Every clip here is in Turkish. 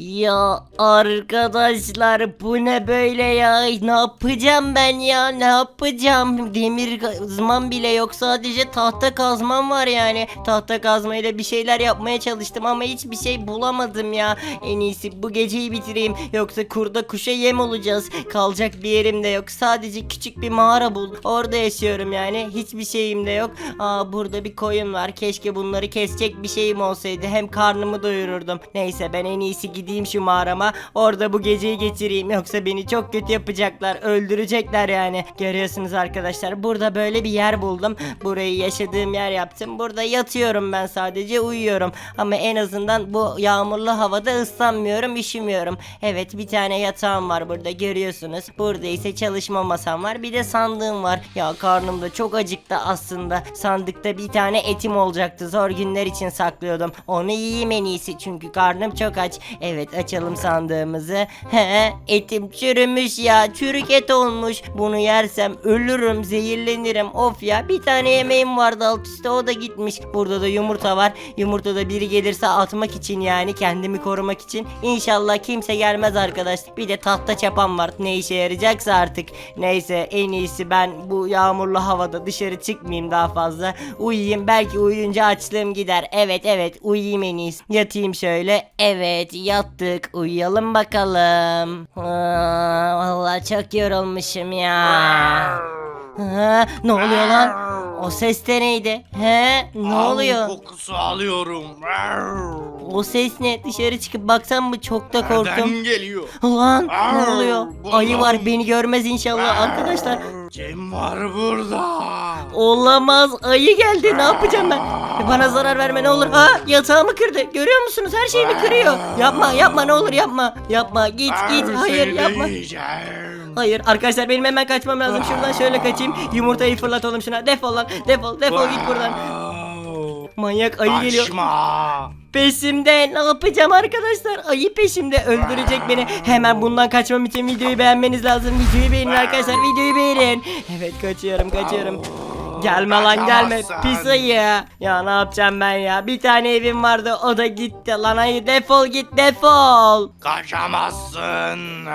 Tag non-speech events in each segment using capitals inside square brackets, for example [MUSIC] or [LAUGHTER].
Ya arkadaşlar bu ne böyle ya? Ne yapacağım ben ya? Ne yapacağım? Demir kazmam bile yok. Sadece tahta kazmam var yani. Tahta kazmayla bir şeyler yapmaya çalıştım ama hiçbir şey bulamadım ya. En iyisi bu geceyi bitireyim. Yoksa kurda kuşa yem olacağız. Kalacak bir yerim de yok. Sadece küçük bir mağara buldum. Orada yaşıyorum yani. Hiçbir şeyim de yok. Aa burada bir koyun var. Keşke bunları kesecek bir şeyim olsaydı. Hem karnımı doyururdum. Neyse ben en iyisi gideyim şu mağarama. Orada bu geceyi geçireyim. Yoksa beni çok kötü yapacaklar. Öldürecekler yani. Görüyorsunuz arkadaşlar. Burada böyle bir yer buldum. Burayı yaşadığım yer yaptım. Burada yatıyorum ben sadece uyuyorum. Ama en azından bu yağmurlu havada ıslanmıyorum, üşümüyorum. Evet bir tane yatağım var burada görüyorsunuz. Burada ise çalışma masam var. Bir de sandığım var. Ya karnım da çok acıktı aslında. Sandıkta bir tane etim olacaktı. Zor günler için saklıyordum. Onu yiyeyim en iyisi çünkü karnım çok aç. Evet açalım sandığımızı. He etim çürümüş ya. Çürük et olmuş. Bunu yersem ölürüm, zehirlenirim. Of ya bir tane yemeğim vardı alt üstte o da gitmiş. Burada da yumurta var. Yumurtada biri gelirse atmak için yani kendimi korumak için. İnşallah kimse gelmez arkadaş. Bir de tahta çapam var. Ne işe yarayacaksa artık. Neyse en iyisi ben bu yağmurlu havada dışarı çıkmayayım daha fazla. Uyuyayım belki uyuyunca açlığım gider. Evet evet uyuyayım en iyisi. Yatayım şöyle. Evet yattık. Uyuyalım bakalım. Aa, vallahi çok yorulmuşum ya. Ha, ne oluyor lan? O ses de neydi? He? Ne Av oluyor? kokusu alıyorum. O ses ne? Dışarı çıkıp baksam mı? Çok da korktum. Nereden geliyor? Lan ne Arr, oluyor? Ayı var beni görmez inşallah arkadaşlar. Kim var burada? Olamaz ayı geldi ne yapacağım ben? E, Bana zarar verme ne olur. Ha yatağımı kırdı. Görüyor musunuz? Her şeyimi kırıyor. Yapma yapma ne olur yapma. Yapma git git hayır yapma. yiyeceğim. Hayır arkadaşlar benim hemen kaçmam lazım. Şuradan şöyle kaçayım. Yumurtayı fırlatalım şuna. Defol lan. Defol defol git buradan. Manyak ayı geliyor. Kaçma. Peşimde ne yapacağım arkadaşlar? Ayı peşimde öldürecek beni. Hemen bundan kaçmam için videoyu beğenmeniz lazım. Videoyu beğenin arkadaşlar. Videoyu beğenin. Evet kaçıyorum kaçıyorum. Gelme lan gelme Kaçamazsın. pis ayı. Ya ne yapacağım ben ya? Bir tane evim vardı o da gitti lan ayı defol git defol. Kaçamazsın.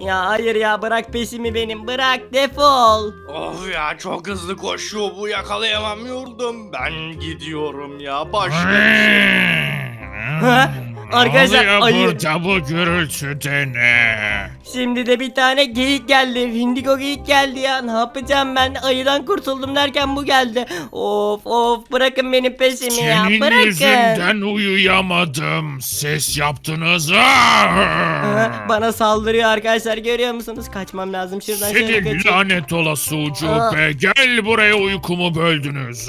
Ya hayır ya bırak peşimi benim bırak defol. Of ya çok hızlı koşuyor bu yakalayamamıyordum. Ben gidiyorum ya başka bir şey. Ha? Arkadaşlar, oluyor ayı- burada bu gürültüde ne? Şimdi de bir tane geyik geldi. Indigo geyik geldi ya. Ne yapacağım ben? Ayıdan kurtuldum derken bu geldi. Of of bırakın benim peşimi ya. Senin Bırakın. yüzünden uyuyamadım. Ses yaptınız. Ha, Bana saldırıyor arkadaşlar görüyor musunuz? Kaçmam lazım şuradan şöyle Seni kaçayım. lanet olası ucube. Gel buraya uykumu böldünüz.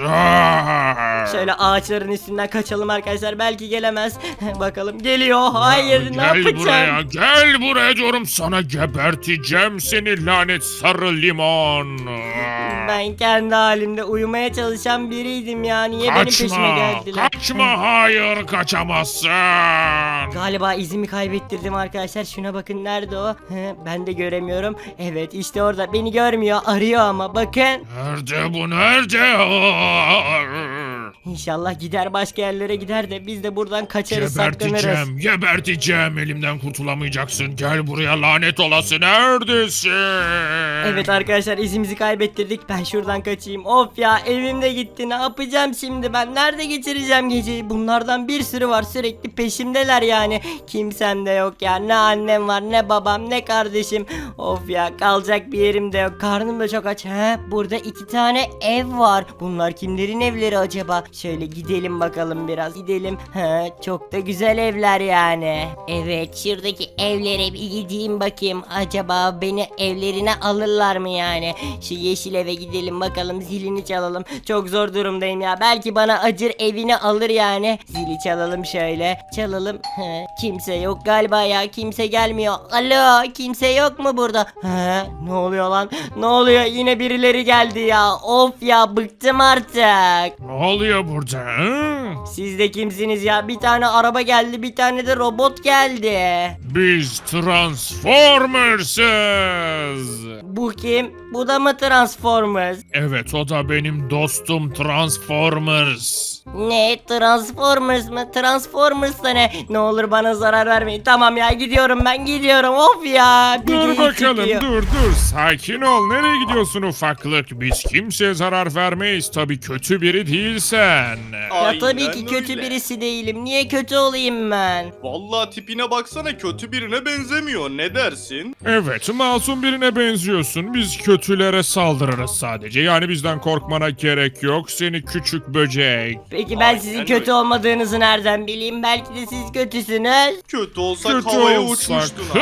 Şöyle ağaçların üstünden kaçalım arkadaşlar. Belki gelemez. [LAUGHS] Bakalım geliyor. Hayır ne Gel yapacağım? buraya, gel buraya diyorum sana geberteceğim seni lanet sarı limon. Ben kendi halimde uyumaya çalışan biriydim ya. Niye benim peşime Kaçma, geldiler? kaçma hayır kaçamazsın. Galiba izimi kaybettirdim arkadaşlar. Şuna bakın nerede o? Ben de göremiyorum. Evet işte orada. Beni görmüyor. Arıyor ama bakın. Nerede bu nerede? İnşallah gider başka yerlere gider de biz de buradan kaçarız saklanırız. Geberteceğim, geberteceğim. Elimden kurtulamayacaksın. Gel buraya lanet olası. Neredesin? Evet arkadaşlar izimizi kaybettirdik. Ben şuradan kaçayım. Of ya evim de gitti. Ne yapacağım şimdi ben? Nerede geçireceğim geceyi? Bunlardan bir sürü var. Sürekli peşimdeler yani. Kimsem de yok ya. Ne annem var ne babam ne kardeşim. Of ya kalacak bir yerim de yok. Karnım da çok aç. He burada iki tane ev var. Bunlar kimlerin evleri acaba? Şöyle gidelim bakalım biraz. Gidelim. He çok da güzel evler yani. Evet şuradaki evlere bir gideyim bakayım. Acaba beni evlerine alırlar mı yani? Şu yeşil eve gidelim bakalım zilini çalalım. Çok zor durumdayım ya. Belki bana acır evini alır yani. Zili çalalım şöyle. Çalalım. He, kimse yok galiba ya. Kimse gelmiyor. Alo kimse yok mu burada? He, ne oluyor lan? Ne oluyor? Yine birileri geldi ya. Of ya bıktım artık. Ne oluyor burada? hı? Siz de kimsiniz ya? Bir tane araba geldi, bir tane de robot geldi. Biz Transformers'ız. Bu kim? Bu da mı Transformers? Evet o da benim dostum Transformers. Ne Transformers mı? Transformers da ne? Ne olur bana zarar vermeyin. Tamam ya gidiyorum ben gidiyorum. Of ya. Bir Dur bakalım çıkıyor. dur dur sakin ol nereye gidiyorsun ufaklık biz kimseye zarar vermeyiz tabii kötü biri değilsen. Ya tabii Aynen ki kötü öyle. birisi değilim. Niye kötü olayım ben? Vallahi tipine baksana kötü birine benzemiyor. Ne dersin? Evet masum birine benziyorsun biz kötülere saldırırız sadece yani bizden korkmana gerek yok seni küçük böcek. Peki ben Aynen sizin öyle. kötü olmadığınızı nereden bileyim? Belki de siz kötüsünüz. Kötü olsak Kötü havaya olsak. uçmuştun [LAUGHS]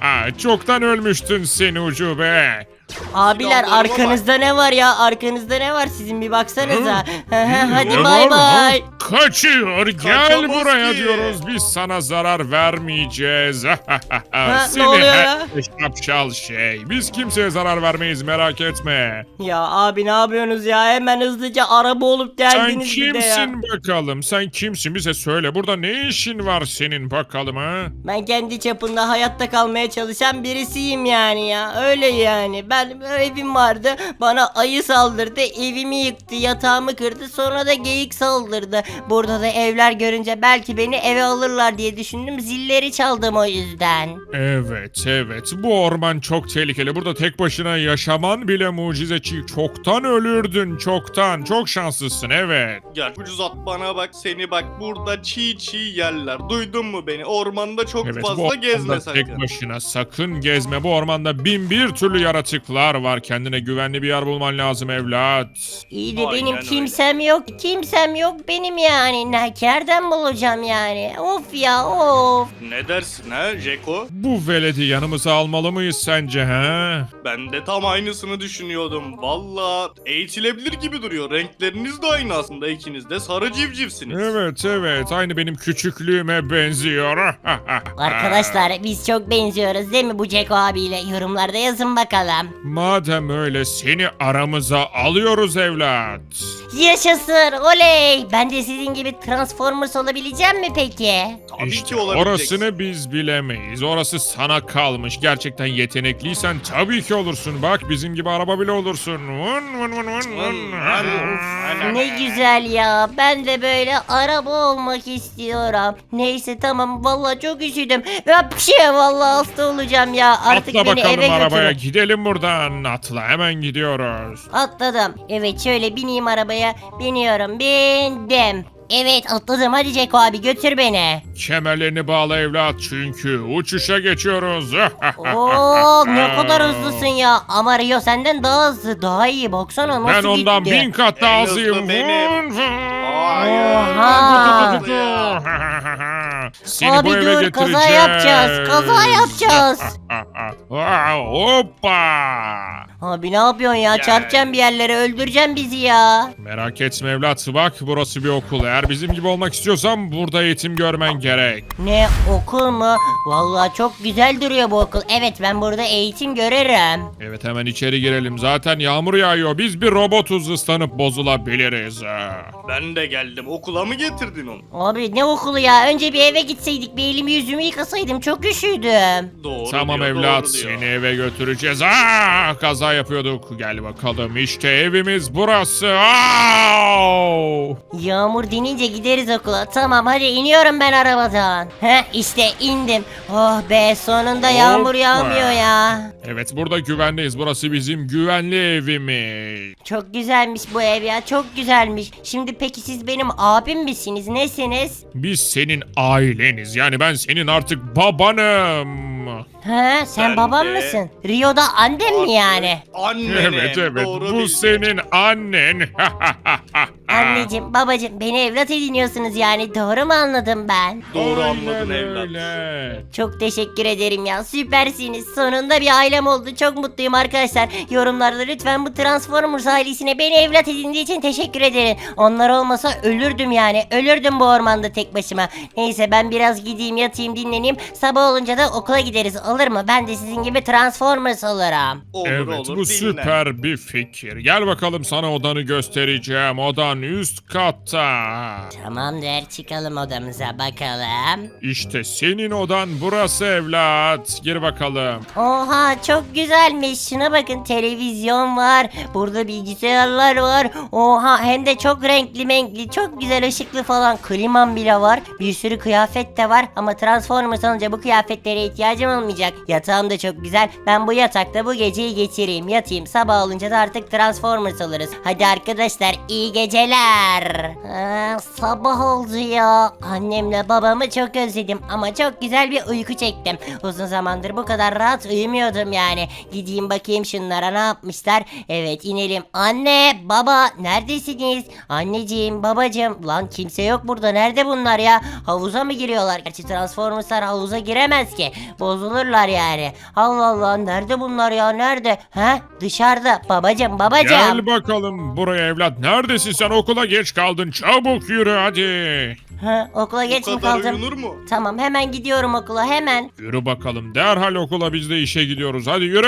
abi. Çoktan ölmüştün seni ucube. Abiler Silahlarıma arkanızda ne var ya? Arkanızda ne var sizin bir baksanıza. [LAUGHS] Hadi Ne bay var lan? bay. Kaçıyor gel Kaçamaz buraya ki. diyoruz biz sana zarar vermeyeceğiz. [LAUGHS] ne Seni oluyor ya? şapşal şey. Biz kimseye zarar vermeyiz merak etme. Ya abi ne yapıyorsunuz ya? Hemen hızlıca araba olup Sen geldiniz bir de ya. kimsin bakalım? Sen kimsin bize söyle. Burada ne işin var senin bakalım ha? Ben kendi çapında hayatta kalmaya çalışan birisiyim yani ya. Öyle yani. Ben evim vardı. Bana ayı saldırdı. Evimi yıktı. Yatağımı kırdı. Sonra da geyik saldırdı. Burada da evler görünce belki beni eve alırlar diye düşündüm. Zilleri çaldım o yüzden. Evet evet bu orman çok tehlikeli. Burada tek başına yaşaman bile mucize. Çoktan ölürdün çoktan. Çok şanslısın evet. Gel ucuz at bana bak seni bak burada çiğ çiğ yerler. Duydun mu beni? Ormanda çok Evet bu fazla ormanda gezme tek sakın. başına sakın gezme. Bu ormanda bin bir türlü yaratıklar var. Kendine güvenli bir yer bulman lazım evlat. İyi de Aynen benim öyle. kimsem yok. Kimsem yok benim yani. Ne kerden bulacağım yani. Of ya of. Ne dersin ha Jeko? Bu veledi yanımıza almalı mıyız sence ha? Ben de tam aynısını düşünüyordum. Valla eğitilebilir gibi duruyor. Renkleriniz de aynı aslında. İkiniz de sarı civcivsiniz. Evet evet aynı benim küçüklüğüme benziyor. [LAUGHS] Arkadaşlar biz çok benziyoruz değil mi bu Ceko abiyle? Yorumlarda yazın bakalım. Madem öyle seni aramıza alıyoruz evlat. Yaşasın oley. Ben de sizin gibi Transformers olabileceğim mi peki? Tabii işte ki olabileceksin. orasını biz bilemeyiz. Orası sana kalmış. Gerçekten yetenekliysen tabii ki olursun. Bak bizim gibi araba bile olursun. Vın vın vın vın vın. Ne güzel ya. Ben de böyle araba olmak istiyorum. Neyse tamam vallahi çok üşüdüm. Hapşi vallahi hasta olacağım ya. Artık Atla beni bakalım eve arabaya götürün. gidelim buradan. Atla hemen gidiyoruz. Atladım. Evet şöyle bineyim arabaya. Biniyorum. Bindim. Evet atladım. Hadi Ceko abi götür beni. Kemerlerini bağla evlat çünkü uçuşa geçiyoruz. [LAUGHS] Oo ne kadar hızlısın ya. Ama Rio senden daha hızlı. Daha iyi. Baksana nasıl Ben ondan gitti. bin kat daha En hızlıyım. hızlı benim. Vın vın. Hayır. Oha. [LAUGHS] Seni Abi bu eve dur kaza yapacağız. Kaza yapacağız. [LAUGHS] Hoppa. Abi ne yapıyorsun ya? Çarpacaksın bir yerlere. Öldüreceksin bizi ya. Merak etme evlat bak burası bir okul. Eğer bizim gibi olmak istiyorsan burada eğitim görmen gerek. Ne okul mu? Vallahi çok güzel duruyor bu okul. Evet ben burada eğitim görürüm. Evet hemen içeri girelim. Zaten yağmur yağıyor. Biz bir robotuz ıslanıp bozulabiliriz. Ben de geldim. Okula mı getirdin onu? Abi ne okulu ya? Önce bir eve gitseydik. Bir elimi yüzümü yıkasaydım. Çok üşüdüm. Doğru Tamam diyor, evlat doğru diyor. seni eve götüreceğiz. Aa, kaza yapıyorduk. Gel bakalım işte evimiz burası. Au! Yağmur dinince gideriz okula. Tamam hadi iniyorum ben arabadan. Heh işte indim. Oh be sonunda yağmur Hoppa. yağmıyor ya. Evet burada güvendeyiz. Burası bizim güvenli evimiz. Çok güzelmiş bu ev ya. Çok güzelmiş. Şimdi peki siz benim abim misiniz? Nesiniz? Biz senin aileniz. Yani ben senin artık babanım. Ha sen Ben babam de- mısın? Rio'da annem mi yani? Annenim. Evet evet Doğru bu bildin. senin annen. [LAUGHS] Anneciğim, babacığım beni evlat ediniyorsunuz yani doğru mu anladım ben? Doğru Aynen anladın evlat. öyle. Çok teşekkür ederim ya süpersiniz. Sonunda bir ailem oldu. Çok mutluyum arkadaşlar. Yorumlarda lütfen bu Transformers ailesine beni evlat edindiği için teşekkür ederim. Onlar olmasa ölürdüm yani. Ölürdüm bu ormanda tek başıma. Neyse ben biraz gideyim yatayım dinleneyim. Sabah olunca da okula gideriz. Olur mu? Ben de sizin gibi Transformers olurum. Olur evet olur bu dinle. süper bir fikir. Gel bakalım sana odanı göstereceğim. Odan üst katta. Tamamdır çıkalım odamıza bakalım. İşte senin odan burası evlat. Gir bakalım. Oha çok güzelmiş. Şuna bakın televizyon var. Burada bilgisayarlar var. Oha hem de çok renkli renkli. Çok güzel ışıklı falan. Kliman bile var. Bir sürü kıyafet de var. Ama Transformers olunca bu kıyafetlere ihtiyacım olmayacak. Yatağım da çok güzel. Ben bu yatakta bu geceyi geçireyim. Yatayım. Sabah olunca da artık Transformers oluruz. Hadi arkadaşlar iyi geceler. Aa, sabah oldu ya. Annemle babamı çok özledim. Ama çok güzel bir uyku çektim. Uzun zamandır bu kadar rahat uyumuyordum yani. Gideyim bakayım şunlara ne yapmışlar. Evet inelim. Anne baba neredesiniz? Anneciğim babacığım. Lan kimse yok burada. Nerede bunlar ya? Havuza mı giriyorlar? Gerçi Transformers'lar havuza giremez ki. Bozulurlar yani. Allah Allah nerede bunlar ya? Nerede? Ha? Dışarıda. Babacığım babacığım. Gel bakalım buraya evlat. Neredesin sen okula geç kaldın. Çabuk yürü hadi. Ha, okula geç mi kadar kaldım? mu? Tamam hemen gidiyorum okula hemen. Yürü bakalım. Derhal okula biz de işe gidiyoruz. Hadi yürü.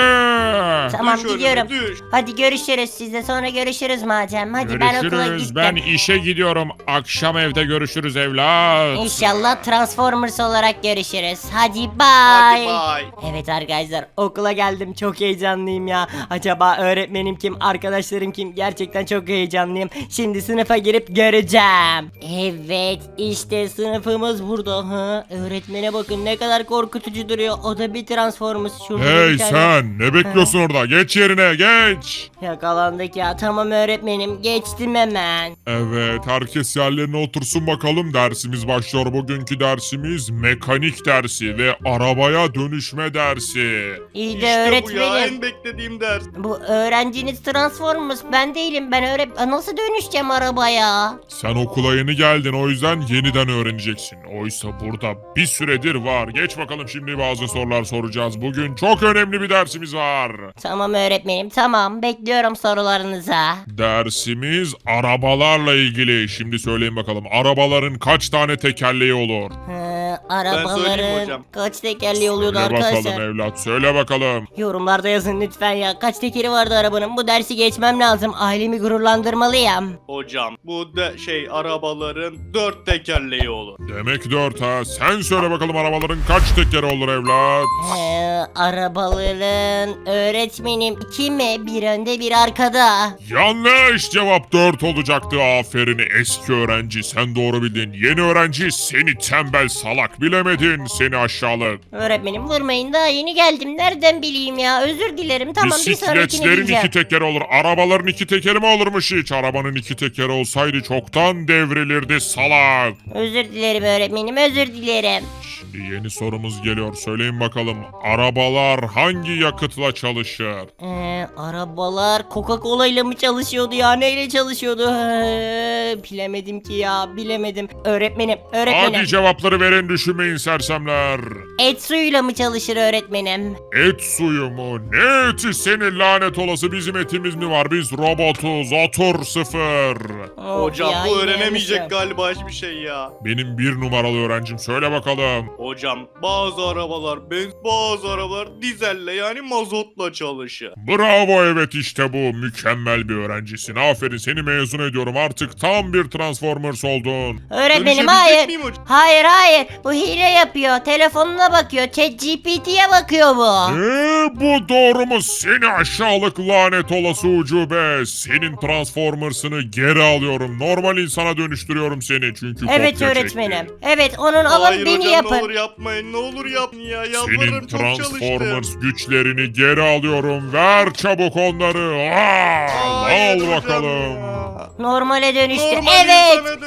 Tamam Düş önüme, gidiyorum. düş. Hadi görüşürüz sizle sonra görüşürüz madem. Hadi ben okula Görüşürüz. gittim. Ben işe gidiyorum. Akşam evde görüşürüz evlat. İnşallah Transformers olarak görüşürüz. Hadi Hadi bye. Evet arkadaşlar okula geldim çok heyecanlıyım ya. Acaba öğretmenim kim arkadaşlarım kim gerçekten çok heyecanlıyım. Şimdi sınıfa girip göreceğim. Evet işte sınıfımız burada. Ha, öğretmene bakın ne kadar korkutucu duruyor. O da bir Transformers. Şurada bir Hey tane- sen ne bekliyorsun orada? Geç yerine geç. Yakalandık ya tamam öğretmenim geçtim hemen. Evet herkes yerlerine otursun bakalım dersimiz başlıyor. Bugünkü dersimiz mekanik dersi ve arabaya dönüşme dersi. İyi de İşte bu ya öğretmenim. en beklediğim ders. Bu öğrenciniz Transformers ben değilim ben öğret nasıl dönüşeceğim arabaya? Sen okula yeni geldin o yüzden yeniden öğreneceksin. Oysa burada bir süredir var. Geç bakalım şimdi bazı sorular soracağız. Bugün çok önemli bir dersimiz var. Tamam öğretmenim tamam bekliyorum sorularınıza. Dersimiz arabalarla ilgili. Şimdi söyleyin bakalım. Arabaların kaç tane tekerleği olur? Hı, söyleyeyim arabaların hocam. kaç tekerleği oluyordu Söyle bakalım arkadaşlar? evlat. Söyle bakalım. Yorumlarda yazın lütfen ya. Kaç tekeri vardı arabanın? Bu dersi geçmem lazım. Ailemi gururlandırmalıyım. Hocam bu de şey arabaların dört tekerleği olur. Demek dört ha. Sen söyle bakalım arabaların kaç tekeri olur evlat? Ee, arabaların öğretmenim iki mi? Bir önde bir arkada. Yanlış cevap 4 olacaktı. Aferin eski öğrenci sen doğru bildin. Yeni öğrenci seni tembel salak bilemedin seni aşağılık. Öğretmenim vurmayın daha yeni geldim. Nereden bileyim ya? Özür dilerim. Tamam bir sonrakini Bisikletlerin bileceğim. iki tekeri olur. Arabaların iki tekeri mi olurmuş hiç? Arabanın iki tekeri olsaydı çoktan devrilirdi salak. Özür dilerim öğretmenim özür dilerim. Şimdi yeni sorumuz geliyor. Söyleyin bakalım. Arabalar hangi yakıtla çalışır? Ee, arabalar Coca-Cola ile mi çalışıyordu ya? Neyle çalışıyordu? Ee, [LAUGHS] bilemedim ki ya bilemedim. Öğretmenim öğretmenim. Hadi cevapları verin düşünmeyin sersemler. Et suyuyla mı çalışır öğretmenim? Et suyu mu? Ne eti senin lanet olası bizim etimiz mi var? Biz robotuz. Otur sıfır. Of Hocam ya, bu yine öğrenemeyecek yanlışım. galiba hiçbir şey ya. Benim bir numaralı öğrencim. Söyle bakalım. Hocam bazı arabalar benz bazı arabalar dizelle yani mazotla çalışır. Bravo evet işte bu. Mükemmel bir öğrencisin. Aferin seni mezun ediyorum. Artık tam bir Transformers oldun. Öğretmenim Dönüşebilecek hayır. miyim hocam? Hayır hayır. Bu hile yapıyor. Telefonuna bakıyor. Chat GPT'ye bakıyor bu. Eee bu doğru mu? Seni aşağılık lanet olası ucube. Senin Transformers'ını geri alıyorum. Normal insana dönüştürüyorum seni çünkü Evet kopya öğretmenim. çektin. Evet onun alın Hayır beni hocam yapın. Olur yapmayın ne olur yapmayın ya Senin yalvarırım çok çalıştım. Transformers güçlerini geri alıyorum. Ver çabuk onları. Al, Hayır al hocam bakalım. ya. Normale dönüştü. Normal evet. insana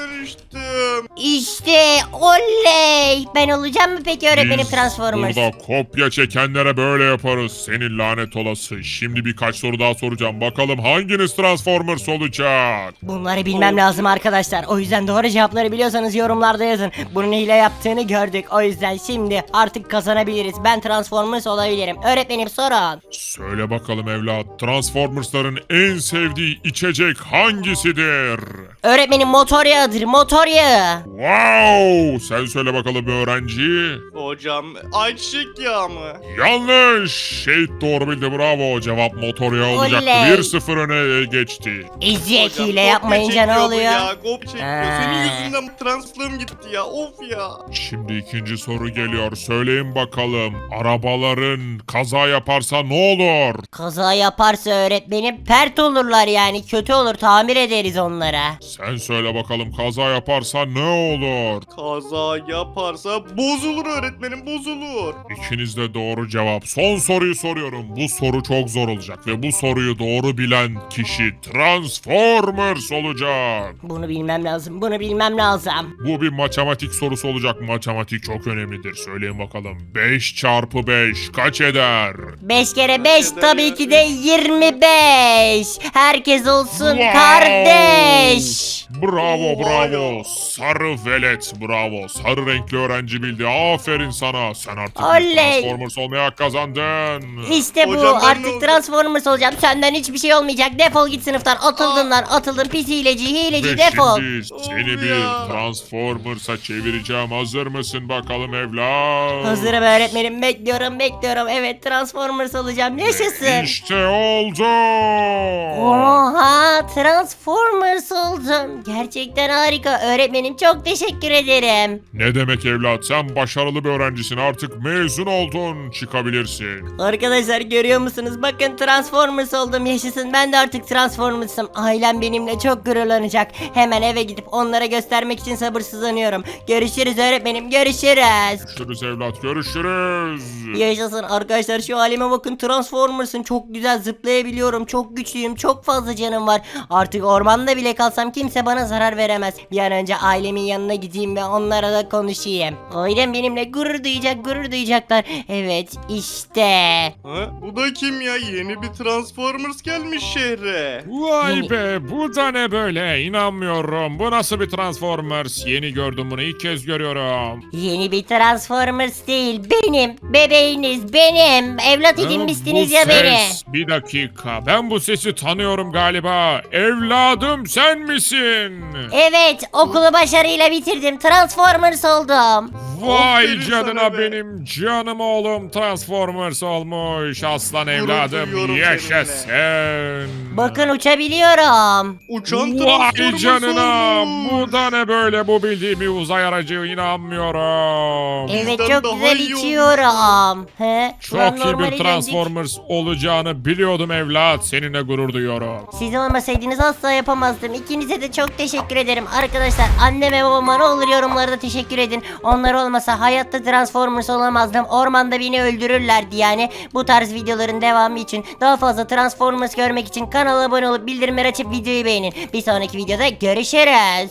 dönüştüm. İşte oley. Ben olacağım mı peki öğretmenim Biz Transformers? Burada kopya çekenlere böyle yaparız. Senin lanet olası. Şimdi birkaç soru daha soracağım. Bakalım hanginiz Transformers olacak? Bunları bilmem lazım arkadaşlar. O yüzden doğru cevapları biliyorsanız yorumlarda yazın. Bunun hile yaptığını gördük. O yüzden şimdi artık kazanabiliriz. Ben Transformers olabilirim. Öğretmenim sorun. Söyle bakalım evlat. Transformers'ların en sevdiği içecek hangisidir? Öğretmenim motor yağıdır. Motor yağı. Wow! Sen söyle bakalım öğrenci. Hocam ayçiçek yağı mı? Yanlış. Şehit doğru bildi bravo. Cevap motor yağı olacaktı. Oley. 1-0 öne geçti. Eziyet Hocam, hile kopya yapmayınca ne oluyor? Ya, kopya çekiyor. Ha. Senin yüzünden transferim gitti ya. Of ya. Şimdi ikinci soru geliyor. Söyleyin bakalım. Arabaların kaza yaparsa ne olur? Kaza yaparsa öğretmenim pert olurlar yani kötü olur tamir ederiz onlara. Sen söyle bakalım kaza yaparsa ne olur? Kaza yaparsa bozulur öğretmenim bozulur. İkiniz de doğru cevap. Son soruyu soruyorum. Bu soru çok zor olacak ve bu soruyu doğru bilen kişi Transformers olacak. Bunu bilmem lazım bunu bilmem lazım. Bu bir matematik sorusu olacak. Matematik çok önemlidir. Söyleyin bakalım. 5 çarpı 5 kaç eder? 5 kere 5 Herkese tabii ki de 25. Herkes olsun Wow! kardeş. Bravo bravo. Sarı velet bravo. Sarı renkli öğrenci bildi. Aferin sana. Sen artık bir Oley. Transformers olmaya hak kazandın. İşte bu Hocam ben ne artık? Transformers olacağım. Senden hiçbir şey olmayacak. Defol git sınıftan. Atıldın lan atıldın pis hileci hileci Ve defol. şimdi seni bir ya. Transformers'a çevireceğim. Hazır mısın bakalım evlat? Hazırım öğretmenim bekliyorum bekliyorum. Evet Transformers olacağım. Yaşasın. İşte oldu. Oha Transformers oldum. Gerçekten harika. Öğretmenim çok teşekkür ederim. Ne demek evlat? Sen başarılı bir öğrencisin. Artık mezun oldun. Çıkabilirsin. Arkadaşlar görüyor musunuz? Bakın Transformers oldum yaşasın. Ben de artık Transformers'ım. Ailem benimle çok gururlanacak. Hemen eve gidip onlara göstermek için sabırsızlanıyorum. Görüşürüz öğretmenim görüşürüz. Görüşürüz evlat. Görüşürüz. Yaşasın arkadaşlar şu halime bakın Transformers'ın çok güzel zıplayabiliyorum çok güçlüyüm çok fazla canım var artık ormanda bile kalsam kimse bana zarar veremez bir an önce ailemin yanına gideyim ve onlara da konuşayım ailem benimle gurur duyacak gurur duyacaklar evet işte Ha? Bu da kim ya? Yeni bir Transformers gelmiş şehre. Vay be bu da ne böyle inanmıyorum. Bu nasıl bir Transformers? Yeni gördüm bunu ilk kez görüyorum. yeni bir Transformers değil benim bebeğiniz benim evlat edinmişsiniz Bu ya beni ses, Bir dakika ben bu sesi tanıyorum galiba. Evladım sen misin? evet başarıyla bitirdim Transformers oldum Vay Aferin sana canına be. benim canım oğlum Transformers olmuş. Aslan evladım duyuyorum yaşasın. bakın uçabiliyorum Uçan Vay Transformers canına olmuş. bu da ne böyle bu bildiğim bir uzay aracı inanmıyorum. Evet Bizden çok daha güzel iyi içiyorum. He? Ulan Çok iyi bir geldik. Transformers olacağını biliyordum evlat. Seninle gurur duyuyorum. Siz olmasaydınız asla yapamazdım. İkinize de çok teşekkür ederim. Arkadaşlar anneme babama ne olur yorumlarda teşekkür edin. Onlar olmasa hayatta Transformers olamazdım. Ormanda beni öldürürlerdi yani. Bu tarz videoların devamı için daha fazla Transformers görmek için kanala abone olup bildirimleri açıp videoyu beğenin. Bir sonraki videoda görüşürüz.